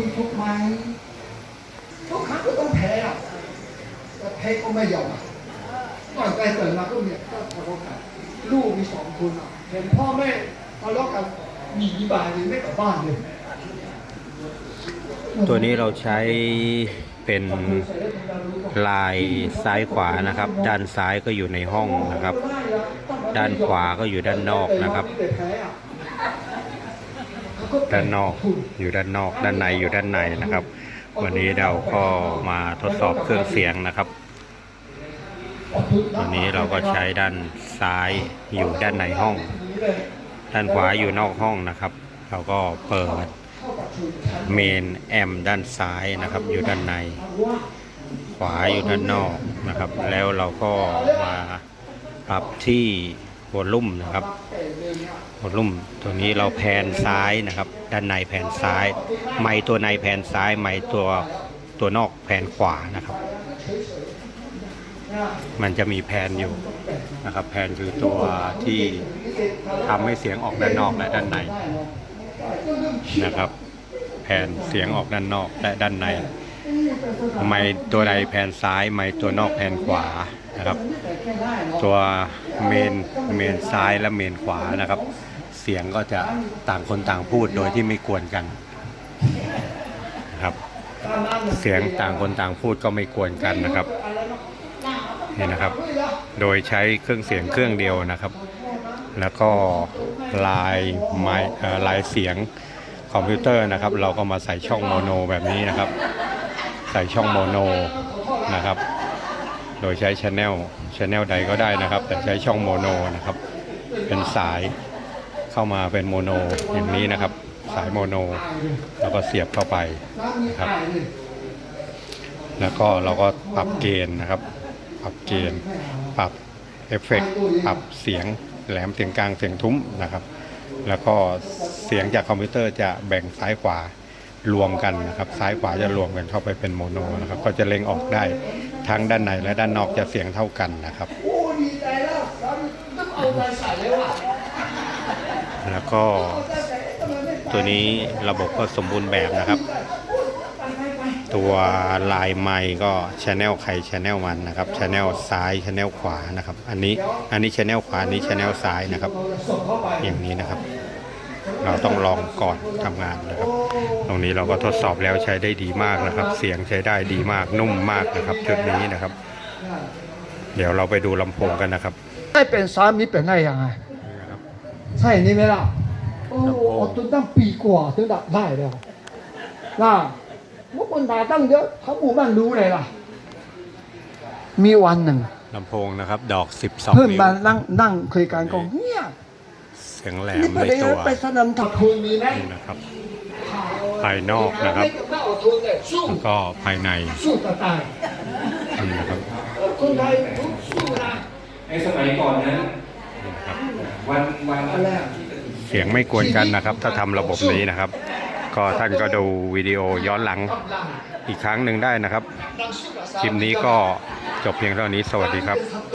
คุณทุกไหมทุกครั้งก็ต้องแพ้อะแต่แพ้ก็ไม่ยอมอะก่อนไปเกิดมาก็เนี่ยก็ทะเลาะกันลูกมีสองคนอะเห็นพ่อแม่ทะเลาะกันหนีบานเลยไม่กลับบ้านเลยตัวนี้เราใช้เป็นลายซ้ายขวานะครับ ด้านซ้ายก็อยู่ในห้องนะครับ ด้านขวาก็อยู่ด้านนอกนะครับ ด้านนอกอยู่ด้านนอก ด้านในอยู่ด้านในนะครับ วันนี้เราก็มาทดสอบเครื่องเสียงนะครับวันนี้เราก็ใช้ด้านซ้ายอยู่ด้านในห้อง ด้านขวาอยู่นอกห้องนะครับ เราก็เปิดเมนแอมด้านซ้ายนะครับ อยู่ด้านใน ขวาอยู่ด้านนอกนะครับ แล้วเราก็มาปรับที่ วอลลุ่มนะครับวอลลุ่มตัวนี้เราแผนซ้ายนะครับ ด้านในแผนซ้าย ไม้ตัวในแผนซ้าย ไม้ตัวตัวนอกแผนขวานะครับ มันจะมีแผนอยู่นะครับ แผนคือตัวที่ทำให้เสียงออกด้านนอกและด้านในนะครับ แผนเสียงออกด้านนอกและด้านใน ไม้ตัวในแผ่นซ้าย ไม้ตัวนอกแผ่นขวานะครับ ตัวเมนเมนซ้ายและเมนขวานะครับ เสียงก็จะต่างคนต่างพูดโดยที่ไม่กวนกันนะครับ เสียงต่างคนต่างพูดก็ไม่กวนกันนะครับนี่นะครับ โดยใช้เครื่องเสียงเครื่องเดียวนะครับ แล้วก็ลายไม้ลายเสียงคอมพิวเตอร์นะครับ เราก็มาใส่ช่องโมโนแบบนี้นะครับ ใส่ช่องโมโนนะครับ โดยใช้ชแนลชแนลใดก็ได้นะครับ แต่ใช้ช่องโมโนนะครับ เป็นสายเข้ามาเป็นโมโนอย่างนี้นะครับ สายโมโน แล้วก็เสียบเข้าไปนะครับ แล้วก็เราก็ปรับเกณฑ์นะครับ ปรับเกณฑ์ ปรับเอฟเฟกต์ปรับเสียงแหลมเสียงกลางเสียงทุ้มนะครับ แล้วก็เสียงจากคอมพิวเตอร์จะแบ่งซ้ายขวา รวมกันนะครับซ้ายขวาจะรวมกันเข้าไปเป็นโมโนนะครับก็จะเล็งออกได้ทั้งด้านในและด้านนอกจะเสียงเท่ากันนะครับแล้วก็ตัวนี้ระบบก็สมบูรณ์แบบนะครับ ตัวลายไมค์ก็ชแนลใครชแนลมันนะครับชแนลซ้ายชแนลขวานะครับ อันนี้อันนี้ชแนลขวาอันนี้ชแนลซ้ายนะครับ อย่างนี้นะครับ เราต้องลองก่อนทำงานนะครับ ตรงนี้เราก็ทดสอบแล้วใช้ได้ดีมากนะครับ เสียงใช้ได้ดีมากนุ่มมากนะครับชุดนี้นะครับ เดี๋ยวเราไปดูลำโพงกันนะครับได้เป็นสามีเป็นได้ยังไงนี่นะครับใช่นี่ไหมล่ะโอ้โหจนตั้งปีกว่าถึงดับได้แล้วน่าเมื่อคนด่าตั้งเยอะเขาหมู่บ้านรู้เลยล่ะ มีวันหนึ่งลำโพงนะครับ ดอก12เพื่อนนิ้วมานั่งนั่งคุยกันก็เงียบ เสียงแหลมนี่ในประเด็นตัวไปสนับถักคุณมีไหมนี่นะครับ ภายนอกนะครับไม่เอาทุนเลยสู้แล้วก็ภายในสู้ตะตายนี่นะครับคนไทยสู้นะในสมัยก่อนนั้นนี่นะครับวันวันอันแรกเสียงไม่กวนกันนะครับ ถ้าทำระบบนี้นะครับ ก็ท่านก็ดูวิดีโอย้อนหลังกำลังอีกครั้งหนึ่งได้นะครับดังสู้กับสาคลิปนี้ก็จบเพียงเท่านี้สวัสดีครับ